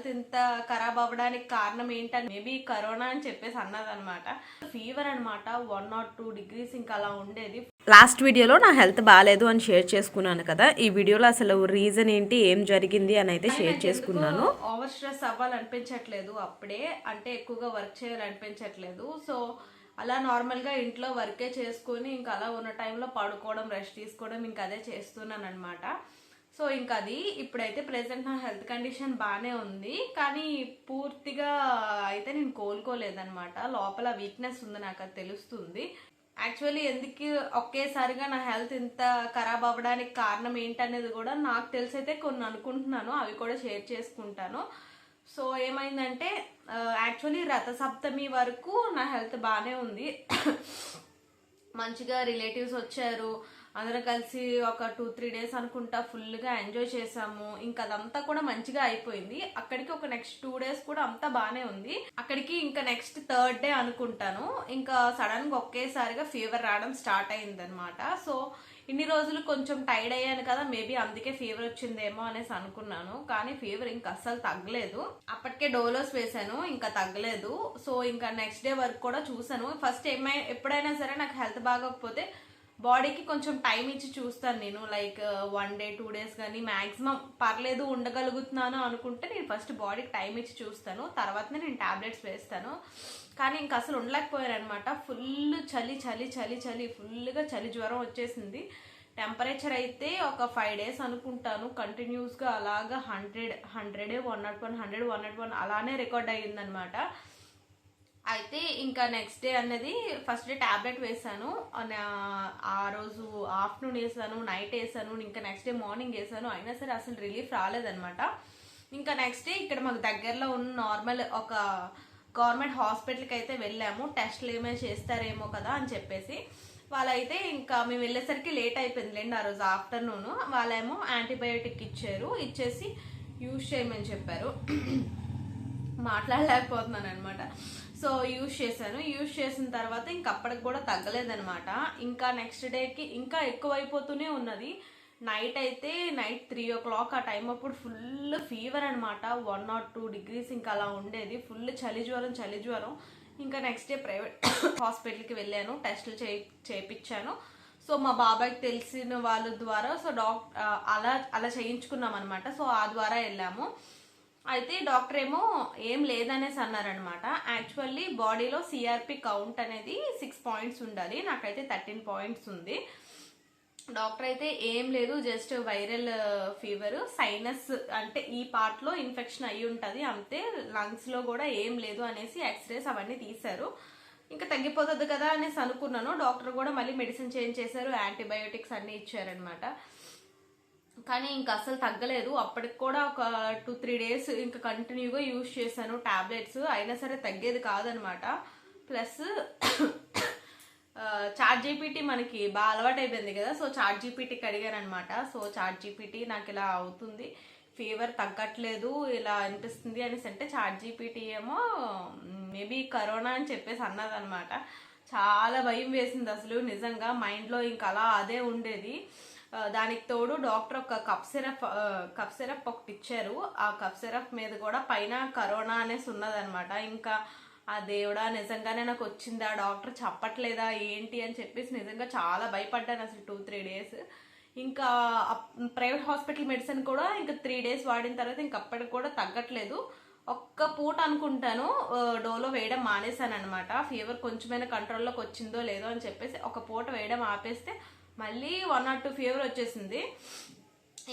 Health ఇంత ఖరాబ్ అవ్వడానికి కారణం ఏంటని మేబీ కరోనా అని చెప్పేసి అన్నదనమాట ఫీవర్ అనమాట వన్ నాట్ టూ డిగ్రీస్ ఇంకా అలా ఉండేది. లాస్ట్ వీడియోలో నా హెల్త్ బాగాలేదు అని షేర్ చేసుకున్నాను కదా ఈ వీడియోలో అసలు రీజన్ ఏంటి ఏం జరిగింది అని అయితే షేర్ చేసుకున్నాను. ఓవర్ స్ట్రెస్ అవ్వాలనిపించట్లేదు? అప్పుడే అంటే ఎక్కువగా వర్క్ చేయాలనిపించట్లేదు. సో అలా నార్మల్గా ఇంట్లో వర్కే చేసుకొని ఇంకా అలా ఉన్న టైంలో పడుకోవడం రెస్ట్ తీసుకోవడం ఇంకా అదే చేస్తున్నాను అనమాట సో ఇంకా అది ఇప్పుడైతే ప్రెసెంట్ నా హెల్త్ కండిషన్ బాగానే ఉంది కానీ పూర్తిగా అయితే నేను కోలుకోలేదనమాట లోపల వీక్నెస్ ఉంది నాకు అది తెలుస్తుంది. యాక్చువల్లీ ఎందుకు ఒకేసారిగా నా హెల్త్ ఇంత ఖరాబ్ అవ్వడానికి కారణం ఏంటనేది కూడా నాకు తెలిసైతే కొన్ని అనుకుంటున్నాను అవి కూడా షేర్ చేసుకుంటాను. సో ఏమైందంటే యాక్చువల్లీ రథసప్తమి వరకు నా హెల్త్ బాగానే ఉంది. మంచిగా రిలేటివ్స్ వచ్చారు అందరం కలిసి ఒక టూ త్రీ డేస్ అనుకుంటా ఫుల్గా ఎంజాయ్ చేసాము. ఇంకా అదంతా కూడా మంచిగా అయిపోయింది. అక్కడికి ఒక నెక్స్ట్ టూ డేస్ కూడా అంతా బాగానే ఉంది. అక్కడికి ఇంకా నెక్స్ట్ థర్డ్ డే అనుకుంటాను. ఇంకా సడన్గా ఒకేసారిగా ఫీవర్ రావడం స్టార్ట్ అయిందనమాట సో ఇన్ని రోజులు కొంచెం టైర్డ్ అయ్యాను కదా మేబీ అందుకే ఫీవర్ వచ్చిందేమో అనేసి అనుకున్నాను. కానీ ఫీవర్ ఇంకా అస్సలు తగ్గలేదు. అప్పటికే డోలోస్ వేసాను ఇంకా తగ్గలేదు. సో ఇంకా నెక్స్ట్ డే వరకు కూడా చూసాను ఫస్ట్ ఏమై ఎప్పుడైనా సరే నాకు హెల్త్ బాగోకపోతే బాడీకి కొంచెం టైం ఇచ్చి చూస్తాను నేను. Like uh, one day two days కానీ మ్యాక్సిమం పర్లేదు ఉండగలుగుతున్నాను అనుకుంటే నేను ఫస్ట్ బాడీకి టైం ఇచ్చి చూస్తాను. తర్వాతనే నేను టాబ్లెట్స్ వేస్తాను. కానీ ఇంకా అసలు ఉండలేకపోయాను అనమాట ఫుల్ చలి చలి చలి చలి ఫుల్గా చలి జ్వరం వచ్చేసింది. టెంపరేచర్ అయితే ఒక ఫైవ్ డేస్ అనుకుంటాను. కంటిన్యూస్గా అలాగా hundred hundred one naught one hundred one naught one అలానే రికార్డ్ అయ్యిందనమాట ఇంకా నెక్స్ట్ డే అన్నది ఫస్ట్ డే ట్యాబ్లెట్ వేసాను. ఆ రోజు ఆఫ్టర్నూన్ వేసాను నైట్ వేసాను ఇంకా నెక్స్ట్ డే మార్నింగ్ వేసాను. అయినా సరే అసలు రిలీఫ్ రాలేదనమాట ఇంకా నెక్స్ట్ డే ఇక్కడ మాకు దగ్గరలో ఉన్న నార్మల్ ఒక గవర్నమెంట్ హాస్పిటల్కి అయితే వెళ్ళాము. టెస్ట్లు ఏమైనా చేస్తారేమో కదా అని చెప్పేసి. వాళ్ళైతే ఇంకా మేము వెళ్ళేసరికి లేట్ అయిపోయింది లేండి ఆ రోజు ఆఫ్టర్నూన్ వాళ్ళేమో యాంటీబయోటిక్ ఇచ్చారు. ఇచ్చేసి యూజ్ చేయమని చెప్పారు. మాట్లాడలేకపోతున్నాను అనమాట సో యూజ్ చేశాను. యూజ్ చేసిన తర్వాత ఇంక అప్పటికి కూడా తగ్గలేదనమాట ఇంకా నెక్స్ట్ డేకి ఇంకా ఎక్కువైపోతూనే ఉన్నది. నైట్ అయితే నైట్ త్రీ ఓ క్లాక్ ఆ టైం అప్పుడు ఫుల్ ఫీవర్ అనమాట వన్ నాట్ టూ డిగ్రీస్ ఇంకా అలా ఉండేది. ఫుల్ చలి జ్వరం చలి జ్వరం. ఇంకా నెక్స్ట్ డే ప్రైవేట్ హాస్పిటల్కి వెళ్ళాను. టెస్టులు చే చేయించాను సో మా బాబాయ్కి తెలిసిన వాళ్ళ ద్వారా సో డాక్టర్ అలా అలా చేయించుకున్నాం అనమాట సో ఆ ద్వారా వెళ్ళాము. అయితే డాక్టర్ ఏమో ఏం లేదనేసి అన్నారనమాట యాక్చువల్లీ బాడీలో సిఆర్పి కౌంట్ అనేది సిక్స్ పాయింట్స్ ఉండాలి. నాకైతే థర్టీన్ పాయింట్స్ ఉంది. డాక్టర్ అయితే ఏం లేదు జస్ట్ వైరల్ ఫీవర్ సైనస్ అంటే ఈ పార్ట్లో ఇన్ఫెక్షన్ అయ్యి ఉంటుంది. అంతే లంగ్స్లో కూడా ఏం లేదు అనేసి ఎక్స్రేస్ అవన్నీ తీశారు. ఇంకా తగ్గిపోతుంది కదా అనేసి అనుకున్నాను. డాక్టర్ కూడా మళ్ళీ మెడిసిన్ చేంజ్ చేశారు యాంటీబయోటిక్స్ అన్నీ ఇచ్చారనమాట కానీ ఇంకా అసలు తగ్గలేదు. అప్పటికి కూడా ఒక టూ త్రీ డేస్ ఇంకా కంటిన్యూగా యూజ్ చేశాను టాబ్లెట్స్ అయినా సరే తగ్గేది కాదనమాట. ప్లస్ చాట్ జీపీటీ మనకి బాగా అలవాటు అయిపోయింది కదా. సో చాట్ జీపీటీకి అడిగాను అనమాట సో చాట్ జీపీటీ నాకు ఇలా అవుతుంది. ఫీవర్ తగ్గట్లేదు. ఇలా అనిపిస్తుంది అనేసి అంటే చాట్ జీపీటీ ఏమో మేబీ కరోనా అని చెప్పేసి అన్నదనమాట. చాలా భయం వేసింది అసలు. నిజంగా మైండ్లో ఇంకా అలా అదే ఉండేది. దానికి తోడు డాక్టర్ ఒక కప్ సిరప్ కప్ సిరప్ ఒకటి ఇచ్చారు. ఆ కప్ సిరప్ మీద కూడా పైన కరోనా అనేసి ఉన్నదనమాట ఇంకా ఆ దేవుడా నిజంగానే నాకు వచ్చిందా. డాక్టర్ చెప్పట్లేదా? ఏంటి అని చెప్పేసి నిజంగా చాలా భయపడ్డాను అసలు టూ త్రీ డేస్ ఇంకా ప్రైవేట్ హాస్పిటల్ మెడిసిన్ కూడా ఇంకా త్రీ డేస్ వాడిన తర్వాత ఇంక అప్పటికి కూడా తగ్గట్లేదు. ఒక్క పూట అనుకుంటాను డోలో వేయడం మానేశాను అనమాట ఫీవర్ కొంచెమైనా కంట్రోల్లోకి వచ్చిందో లేదో అని చెప్పేసి ఒక పూట వేయడం ఆపేస్తే మళ్ళీ వన్ నాట్ టూ ఫీవర్ వచ్చేసింది.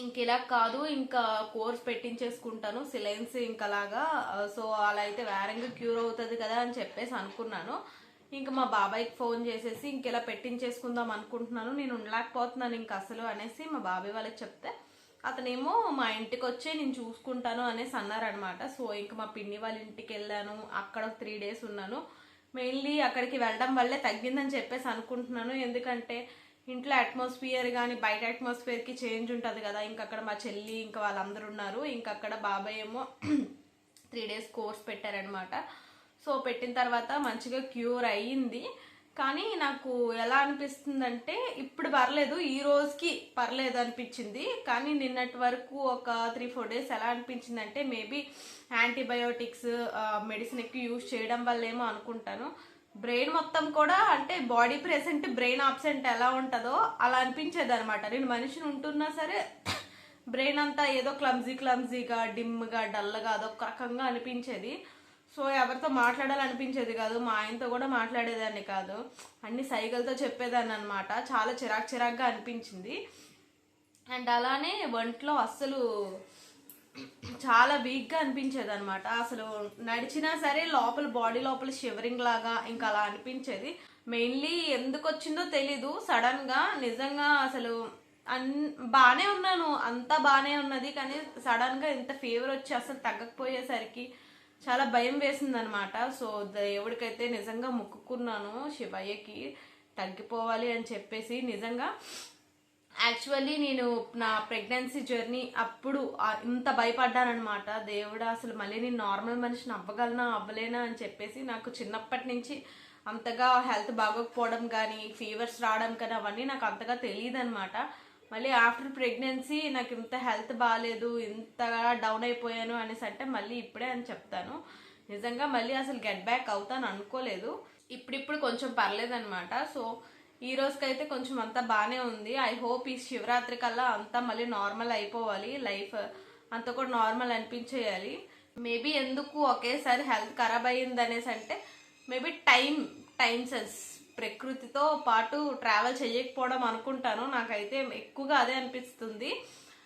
ఇంక ఇలా కాదు ఇంకా కోర్స్ పెట్టించేసుకుంటాను సిలైన్స్ ఇంకలాగా సో అలా అయితే వేరంగా క్యూర్ అవుతుంది కదా అని చెప్పేసి అనుకున్నాను. ఇంకా మా బాబాయ్కి ఫోన్ చేసేసి ఇంకెలా పెట్టించేసుకుందాం అనుకుంటున్నాను నేను ఉండలేకపోతున్నాను ఇంక అసలు అనేసి మా బాబాయ్ వాళ్ళకి చెప్తే అతనేమో మా ఇంటికి వచ్చి నేను చూసుకుంటాను అనేసి అన్నారనమాట. సో ఇంకా మా పిన్ని వాళ్ళ ఇంటికి వెళ్ళాను అక్కడ త్రీ డేస్ ఉన్నాను. మెయిన్లీ అక్కడికి వెళ్ళడం వల్లే తగ్గిందని చెప్పేసి అనుకుంటున్నాను. ఎందుకంటే ఇంట్లో అట్మాస్ఫియర్ కానీ బయట అట్మాస్ఫియర్కి చేంజ్ ఉంటుంది కదా. ఇంక అక్కడ మా చెల్లి ఇంకా వాళ్ళందరూ ఉన్నారు. ఇంకా అక్కడ బాబాయ్ ఏమో త్రీ డేస్ కోర్స్ పెట్టారనమాట సో పెట్టిన తర్వాత మంచిగా క్యూర్ అయ్యింది. కానీ నాకు ఎలా అనిపిస్తుందంటే ఇప్పుడు పర్లేదు ఈ రోజుకి పర్లేదు అనిపించింది. కానీ నిన్నటి వరకు ఒక త్రీ ఫోర్ డేస్ ఎలా అనిపించింది అంటే మేబీ యాంటీబయోటిక్స్ మెడిసిన్ ఎక్కువ యూజ్ చేయడం వల్ల ఏమో అనుకుంటాను. బ్రెయిన్ మొత్తం కూడా అంటే బాడీ ప్రెసెంట్ బ్రెయిన్ ఆబ్సెంట్ ఎలా ఉంటుందో అలా అనిపించేది అనమాట నేను మనిషిని ఉంటున్నా సరే బ్రెయిన్ అంతా ఏదో క్లమ్జీ క్లమ్జీగా డిమ్గా డల్గా అదొక రకంగా అనిపించేది. సో ఎవరితో మాట్లాడాలనిపించేది కాదు మా ఆయనతో కూడా మాట్లాడేదాన్ని కాదు. అన్ని సైకిల్తో చెప్పేదాన్ని అనమాట చాలా చిరాక్ చిరాక్గా అనిపించింది. అండ్ అలానే ఒంట్లో అస్సలు చాలా వీక్గా అనిపించేది అనమాట అసలు నడిచినా సరే లోపల బాడీ లోపల షివరింగ్ లాగా ఇంకా అలా అనిపించేది. మెయిన్లీ ఎందుకు వచ్చిందో తెలీదు సడన్గా నిజంగా అసలు అన్ బాగానే ఉన్నాను. అంతా బాగానే ఉన్నది. కానీ సడన్గా ఇంత ఫీవర్ వచ్చి అసలు తగ్గకపోయేసరికి చాలా భయం వేసింది అనమాట సో దేవుడికైతే నిజంగా ముక్కుకున్నాను శివయ్యకి. తగ్గిపోవాలి అని చెప్పేసి నిజంగా యాక్చువల్లీ నేను నా ప్రెగ్నెన్సీ జర్నీ అప్పుడు ఇంత భయపడ్డానమాట దేవుడు అసలు మళ్ళీ నేను నార్మల్ మనిషిని అవ్వగలనా అవ్వలేనా అని చెప్పేసి నాకు చిన్నప్పటి నుంచి అంతగా హెల్త్ బాగోకపోవడం కానీ ఫీవర్స్ రావడం కానీ అవన్నీ నాకు అంతగా తెలియదు అనమాట మళ్ళీ ఆఫ్టర్ ప్రెగ్నెన్సీ నాకు ఇంత హెల్త్ బాగాలేదు ఇంతగా డౌన్ అయిపోయాను అనేసి అంటే మళ్ళీ ఇప్పుడే అని చెప్తాను. నిజంగా మళ్ళీ అసలు గెట్ బ్యాక్ అవుతాను అనుకోలేదు. ఇప్పుడిప్పుడు కొంచెం పర్లేదనమాట సో ఈ రోజుకైతే కొంచెం అంతా బాగానే ఉంది. ఐ హోప్ ఈ శివరాత్రి కల్లా అంతా మళ్ళీ నార్మల్ అయిపోవాలి. లైఫ్ అంతా కూడా నార్మల్ అనిపించేయాలి. మేబీ ఎందుకు ఒకేసారి హెల్త్ ఖరాబ్ అయ్యింది అనేసి అంటే మేబీ టైం టైం సెన్స్ ప్రకృతితో పాటు ట్రావెల్ చేయకపోవడం అనుకుంటాను. నాకైతే ఎక్కువగా అదే అనిపిస్తుంది.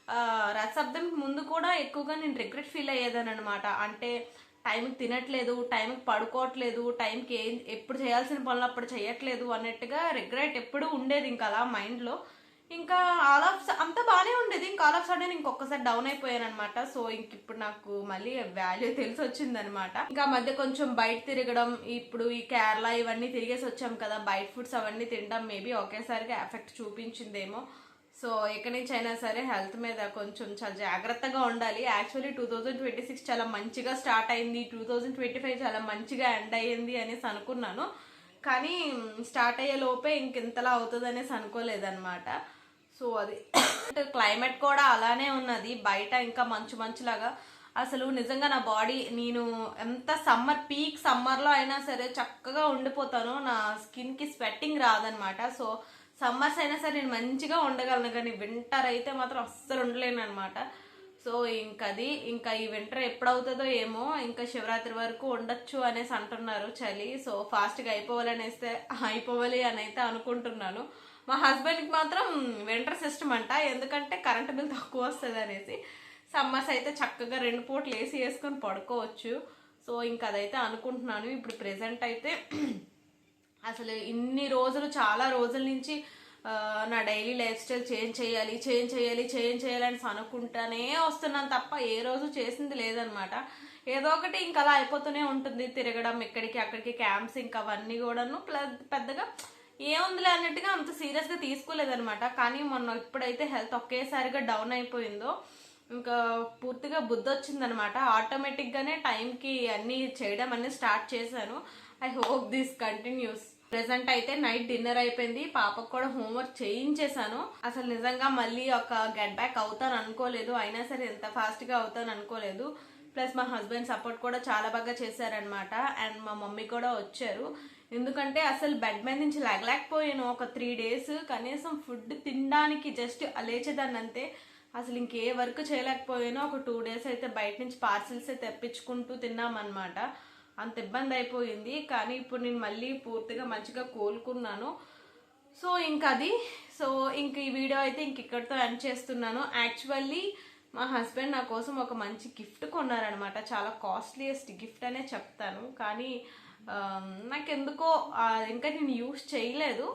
ఆ, రథసప్తమికి ముందు కూడా ఎక్కువగా నేను రిగ్రెట్ ఫీల్ అయ్యేదాన్ని అంటే టైంకి తినట్లేదు టైంకి పడుకోవట్లేదు టైంకి ఏం ఎప్పుడు చేయాల్సిన పనులు అప్పుడు చేయట్లేదు అన్నట్టుగా రిగ్రెట్ ఎప్పుడు ఉండేది ఇంకా అలా మైండ్లో. ఇంకా ఆల్ ఆఫ్ అంత బాగానే ఉండేది. ఇంకా ఆల్ ఆఫ్ సడన్ ఇంకొకసారి డౌన్ అయిపోయాను అనమాట సో ఇంక ఇప్పుడు నాకు మళ్ళీ వాల్యూ తెలిసి వచ్చింది అనమాట ఇంకా మధ్య కొంచెం బయట తిరగడం ఇప్పుడు ఈ కేరళ ఇవన్నీ తిరిగేసి వచ్చాం కదా బయట ఫుడ్స్ అవన్నీ తినడం మేబీ ఒకేసారిగా ఎఫెక్ట్ చూపించిందేమో. సో ఎక్కడి నుంచి అయినా సరే హెల్త్ మీద కొంచెం చాలా జాగ్రత్తగా ఉండాలి. Actually two thousand twenty six చాలా మంచిగా స్టార్ట్ అయింది. టూ థౌజండ్ ట్వంటీ ఫైవ్ చాలా మంచిగా ఎండ్ అయ్యింది అనేసి అనుకున్నాను. కానీ స్టార్ట్ అయ్యే లోపే ఇంకెంతలా అవుతుంది అనేసి అనుకోలేదన్నమాట. సో అది క్లైమేట్ కూడా అలానే ఉన్నది. బయట ఇంకా మంచు మంచులాగా అసలు నిజంగా నా బాడీ నేను ఎంత సమ్మర్ పీక్ సమ్మర్లో అయినా సరే చక్కగా ఉండిపోతాను. నా స్కిన్కి స్వెట్టింగ్ రాదనమాట సో సమ్మర్స్ అయినా సరే నేను మంచిగా ఉండగలను కానీ వింటర్ అయితే మాత్రం అస్సలు ఉండలేను అనమాట సో ఇంకది ఇంకా ఈ వింటర్ ఎప్పుడవుతుందో ఏమో ఇంకా శివరాత్రి వరకు ఉండొచ్చు అనేసి అంటున్నారు చలి. సో ఫాస్ట్గా అయిపోవాలనేస్తే అయిపోవాలి అని అయితే అనుకుంటున్నాను. మా హస్బెండ్కి మాత్రం వింటర్ సిస్టమ్ అంట ఎందుకంటే కరెంట్ బిల్ తక్కువ వస్తుంది అనేసి. సమ్మర్స్ అయితే చక్కగా రెండు పూటలు వేసి వేసుకొని పడుకోవచ్చు. సో ఇంకా అదైతే అనుకుంటున్నాను. ఇప్పుడు ప్రెసెంట్ అయితే అసలు ఇన్ని రోజులు చాలా రోజుల నుంచి నా డైలీ లైఫ్ స్టైల్ చేంజ్ చేయాలి చేంజ్ చేయాలి చేంజ్ చేయాలి అని అనుకుంటానే వస్తున్నాను తప్ప ఏ రోజు చేసింది లేదనమాట. ఏదో ఒకటి ఇంకా అలా అయిపోతూనే ఉంటుంది తిరగడం ఇక్కడికి అక్కడికి క్యాంప్స్ ఇంకా అవన్నీ కూడాను పెద్దగా ఏముందిలే అన్నట్టుగా అంత సీరియస్గా తీసుకోలేదనమాట. కానీ మొన్న ఇప్పుడైతే హెల్త్ ఒకేసారిగా డౌన్ అయిపోయిందో ఇంకా పూర్తిగా బుద్ధి వచ్చిందనమాట ఆటోమేటిక్గానే టైంకి అన్నీ చేయడం అన్నీ స్టార్ట్ చేశాను. I hope this continues. Present అయితే నైట్ డిన్నర్ అయిపోయింది. పాపకు కూడా హోంవర్క్ చేయించేశాను. అసలు నిజంగా మళ్ళీ ఒక గెట్ బ్యాక్ అవుతాను అనుకోలేదు. అయినా సరే ఎంత ఫాస్ట్గా అవుతాను అనుకోలేదు. ప్లస్ మా హస్బెండ్ సపోర్ట్ కూడా చాలా బాగా చేశారనమాట అండ్ మా మమ్మీ కూడా వచ్చారు. ఎందుకంటే అసలు బెడ్ మీద నుంచి లెగలేకపోయాను ఒక త్రీ డేస్ కనీసం ఫుడ్ తినడానికి జస్ట్ లేచేదాన్ని అంతే. అసలు ఇంకే వర్క్ చేయలేకపోయాను. ఒక టూ డేస్ అయితే బయట నుంచి పార్సిల్స్ తెప్పించుకుంటూ తిన్నామన్నమాట. అంత ఇబ్బంది అయిపోయింది. కానీ ఇప్పుడు నేను మళ్ళీ పూర్తిగా మంచిగా కోలుకున్నాను. సో ఇంక అది. సో ఇంక ఈ వీడియో అయితే ఇంక ఇక్కడితో ఎండ్ చేస్తున్నాను. యాక్చువల్లీ మా హస్బెండ్ నా కోసం ఒక మంచి గిఫ్ట్ కొన్నారనమాట చాలా కాస్ట్లీయెస్ట్ గిఫ్ట్ అనే చెప్తాను. కానీ నాకెందుకో ఇంకా నేను యూస్ చేయలేదు.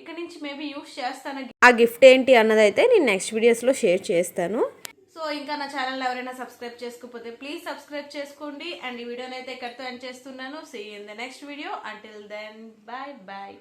ఇక్కడ నుంచి మేబీ యూస్ చేస్తాను. ఆ గిఫ్ట్ ఏంటి అన్నదైతే నేను నెక్స్ట్ వీడియోస్లో షేర్ చేస్తాను. సో ఇంకా నా ఛానల్ ఎవరైనా సబ్స్క్రైబ్ చేసుకోకపోతే ప్లీజ్ సబ్స్క్రైబ్ చేసుకోండి. అండ్ ఈ వీడియోని అయితే ఎండ్ చేస్తున్నాను. See in the next video until then bye bye